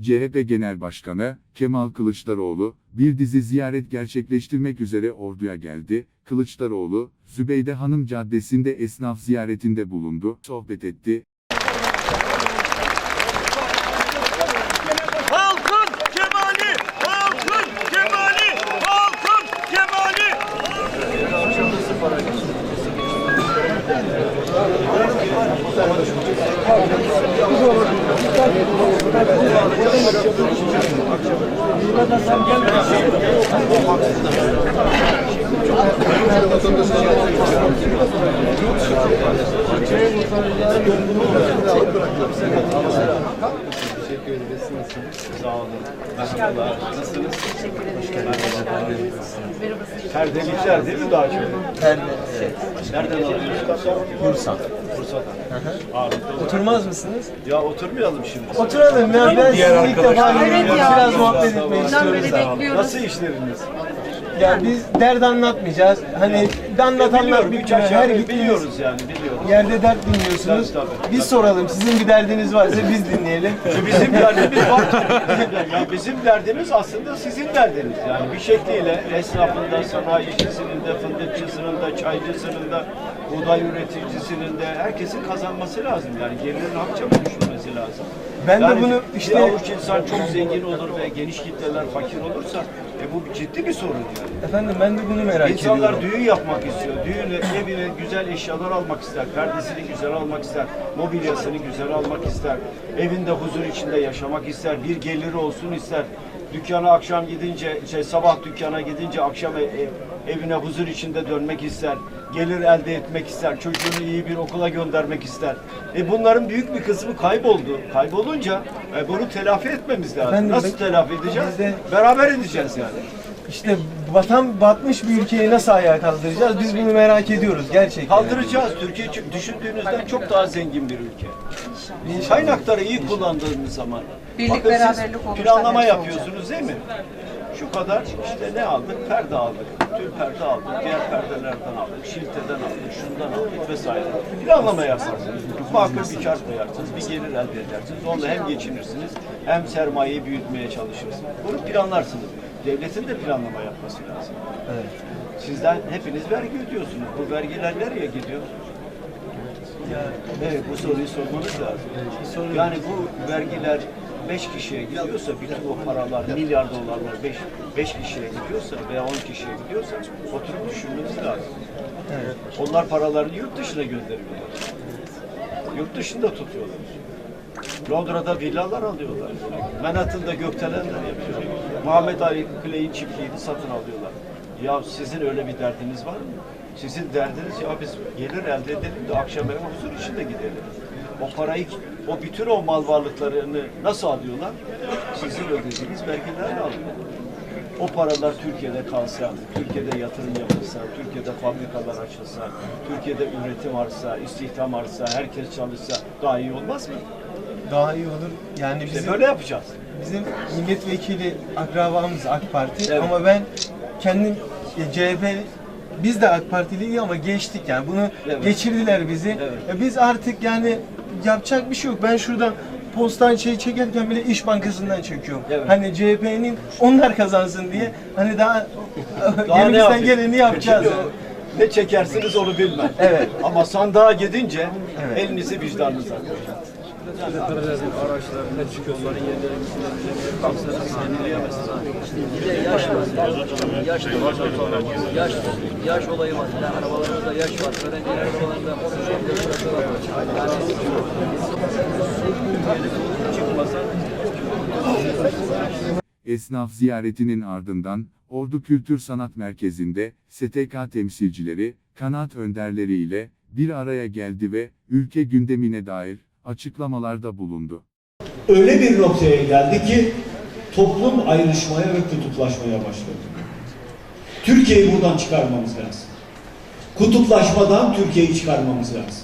CHP Genel Başkanı Kemal Kılıçdaroğlu bir dizi ziyaret gerçekleştirmek üzere orduya geldi. Kılıçdaroğlu, Zübeyde Hanım Caddesi'nde esnaf ziyaretinde bulundu, sohbet etti. Çok Perdelikler değil mi daha çok? Nereden alıyorsunuz? Bursa. Bursa'dan. Ağırlıklı. Oturmaz mısınız? Ya oturmayalım şimdi. Oturalım ya. Ben sizinle ilk defa. Evet ya. Biraz muhabbet etmek bekliyoruz. Nasıl işleriniz? Ya biz dert anlatmayacağız. Hani de anlatanlar bir üç her gittiğiniz biliyoruz yani biliyoruz. yerde dert dinliyorsunuz. Tabii, tabii. Biz soralım. Sizin bir derdiniz varsa biz dinleyelim. Bizim derdimiz var. ya bizim derdimiz aslında sizin derdiniz. Yani bir şekliyle esnafında, sanayicisinin de, fındıkçısının da, çaycısının da, buğday üreticisinin de herkesin kazanması lazım. Yani gelirin hakça düşürmesi lazım. Ben de yani bunu bir işte- avuç insan çok zengin olur ve geniş kitleler fakir olursa e bu ciddi bir sorun yani. Efendim ben de bunu merak İnsanlar ediyorum. düğün yapmak istiyor. Düğün evine güzel eşyalar almak ister. Perdesini güzel almak ister. Mobilyasını güzel almak ister. Evinde huzur içinde yaşamak ister. Bir geliri olsun ister. Dükkana akşam gidince, şey sabah dükkana gidince akşam ev- ev- evine huzur içinde dönmek ister. Gelir elde etmek ister. Çocuğunu iyi bir okula göndermek ister. E bunların büyük bir kısmı kayboldu. Kaybolunca e, bunu telafi etmemiz lazım. Efendim, Nasıl telafi edeceğiz? de- Beraber edeceğiz yani. İşte vatan batmış bir ülkeyi nasıl ayağa kaldıracağız? Biz bunu merak ediyoruz gerçekten. Kaldıracağız. Türkiye düşündüğünüzden çok daha zengin bir ülke. Kaynakları iyi kullandığımız zaman. Birlik, bakın siz beraberlik olursa planlama yapıyorsunuz değil mi? Şu kadar işte ne aldık? Perde aldık. Tül perde aldık. Diğer perdelerden aldık. Şilteden aldık. Şundan aldık vesaire. Planlama yaparsınız. Makul bir kar koyarsınız. Bir gelir elde edersiniz. Onunla hem geçinirsiniz hem sermayeyi büyütmeye çalışırsınız. Bunu planlarsınız. Devletin de planlama yapması lazım. Evet. Sizden hepiniz vergi ödüyorsunuz. Bu vergiler nereye gidiyor? Evet, bu soruyu sormanız lazım. Yani bu vergiler 5 kişiye gidiyorsa, bütün o paralar, milyar dolarlar 5 5 kişiye gidiyorsa veya 10 kişiye gidiyorsa oturup düşünmeniz lazım. Onlar paralarını yurt dışına gönderiyorlar. Yurt dışında tutuyorlar. Londra'da villalar alıyorlar. Manhattan'da gökdelenler yapıyorlar. Muhammed Ali Clay'in çiftliğini satın alıyorlar. Ya sizin öyle bir derdiniz var mı? Sizin derdiniz ya biz gelir elde edelim de akşam eve huzur içinde gidelim. O parayı, o bütün o mal varlıklarını nasıl alıyorlar? Sizin ödediğiniz vergilerle alıyorlar. O paralar Türkiye'de kalsa, Türkiye'de yatırım yapılsa, Türkiye'de fabrikalar açılsa, Türkiye'de üretim artsa, istihdam artsa, herkes çalışsa daha iyi olmaz mı? Daha iyi olur. Yani İşte bizim böyle yapacağız. Bizim milletvekili akrabamız AK Parti Evet. ama ben kendim ya CHP biz de AK Partiliydik ama geçtik yani bunu Evet. geçirdiler bizi. Evet. Biz artık yani yapacak bir şey yok. Ben şuradan postan şey çekerken bile İş Bankası'ndan çekiyorum. Evet. Hani CHP'nin onlar kazansın diye hani daha, Daha elimizden geleni yapacağız. Ne çekersiniz onu bilmem. Evet. Ama sandığa gidince Evet. elinizi vicdanınıza koyun. Bir de yaş var. Yaş. Yaş, yaş olayı var. Yani arabalarımızda yaş var. Öğrenciler arabalarında 13 15 bırakıyorlar. Yani Çıkmasa Esnaf ziyaretinin ardından Ordu Kültür Sanat Merkezi'nde STK temsilcileri, kanaat önderleri ile bir araya geldi ve ülke gündemine dair açıklamalarda bulundu. öyle bir noktaya geldi ki toplum ayrışmaya ve kutuplaşmaya başladı. Türkiye'yi buradan çıkarmamız lazım. Kutuplaşmadan Türkiye'yi çıkarmamız lazım.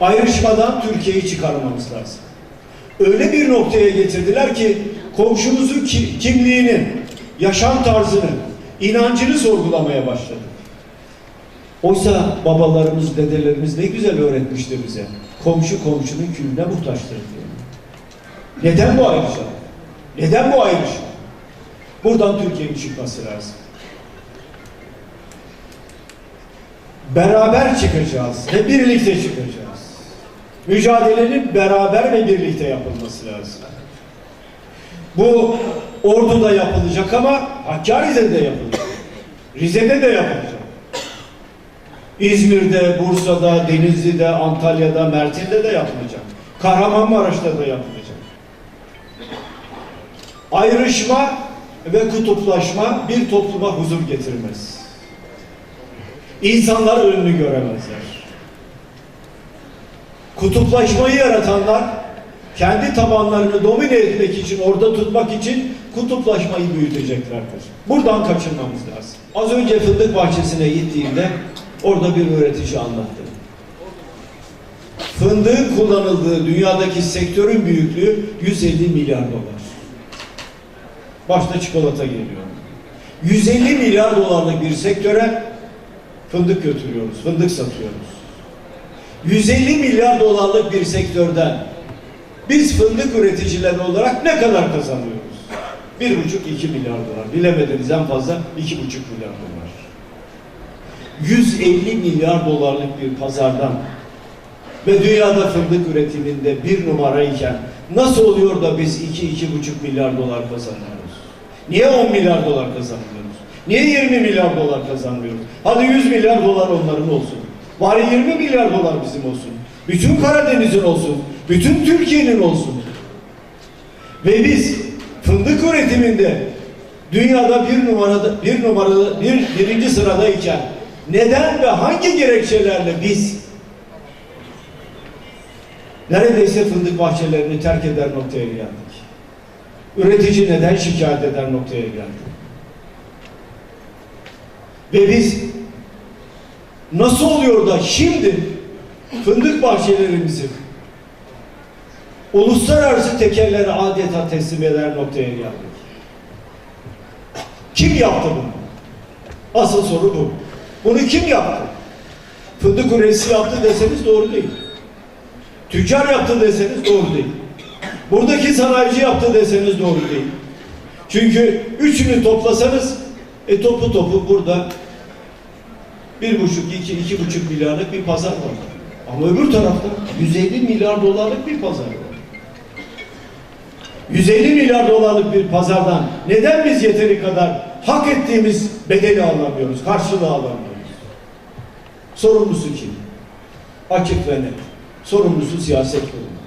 Ayrışmadan Türkiye'yi çıkarmamız lazım. Öyle bir noktaya getirdiler ki komşumuzun ki- kimliğini, yaşam tarzını, inancını sorgulamaya başladı. Oysa babalarımız, dedelerimiz ne güzel öğretmişti bize. Komşu komşunun külüne muhtaçtır diye. Neden bu ayrıcalık? Neden bu ayrışma? Buradan Türkiye'nin çıkması lazım. Beraber çıkacağız ve birlikte çıkacağız. Mücadelenin beraber ve birlikte yapılması lazım. Bu Ordu'da yapılacak ama Hakkari'de de yapılacak. Rize'de de yapılacak. İzmir'de, Bursa'da, Denizli'de, Antalya'da, Mersin'de de yapılacak. Kahramanmaraş'ta da yapılacak. Ayrışma ve kutuplaşma bir topluma huzur getirmez. İnsanlar önünü göremezler. Kutuplaşmayı yaratanlar kendi tabanlarını domine etmek için, orada tutmak için kutuplaşmayı büyüteceklerdir. Buradan kaçınmamız lazım. Az önce fındık bahçesine gittiğimde orada bir öğretici anlattı. Fındığın kullanıldığı dünyadaki sektörün büyüklüğü 150 milyar dolar. Başta çikolata geliyor. 150 milyar dolarlık bir sektöre fındık götürüyoruz, fındık satıyoruz. 150 milyar dolarlık bir sektörden biz fındık üreticileri olarak ne kadar kazanıyoruz? Bir buçuk iki milyar dolar. Bilemediniz en fazla iki buçuk milyar dolar. 150 milyar dolarlık bir pazardan ve dünyada fındık üretiminde bir numarayken nasıl oluyor da biz iki iki buçuk milyar dolar kazanıyoruz? Niye 10 milyar dolar kazanmıyoruz? Niye 20 milyar dolar kazanmıyoruz? Hadi 100 milyar dolar onların olsun. Bari 20 milyar dolar bizim olsun. Bütün Karadeniz'in olsun. Bütün Türkiye'nin olsun. Ve biz fındık üretiminde dünyada bir numarada bir numarada bir birinci sıradayken neden ve hangi gerekçelerle biz neredeyse fındık bahçelerini terk eder noktaya geldik? Üretici neden şikayet eder noktaya geldi? Ve biz nasıl oluyor da şimdi fındık bahçelerimizi uluslararası tekerlere adeta teslim eder noktaya geldik. Kim yaptı bunu? Asıl soru bu. Bunu kim yaptı? Fındık üreticisi yaptı deseniz doğru değil. Tüccar yaptı deseniz doğru değil. Buradaki sanayici yaptı deseniz doğru değil. Çünkü üçünü toplasanız e topu topu burada bir buçuk, iki, iki buçuk milyarlık bir pazar var. Ama öbür tarafta 150 milyar dolarlık bir pazar var. 150 milyar dolarlık bir pazardan neden biz yeteri kadar hak ettiğimiz bedeli alamıyoruz, karşılığı alamıyoruz? Sorumlusu kim? Açık ve net. Sorumlusu siyaset kurulu.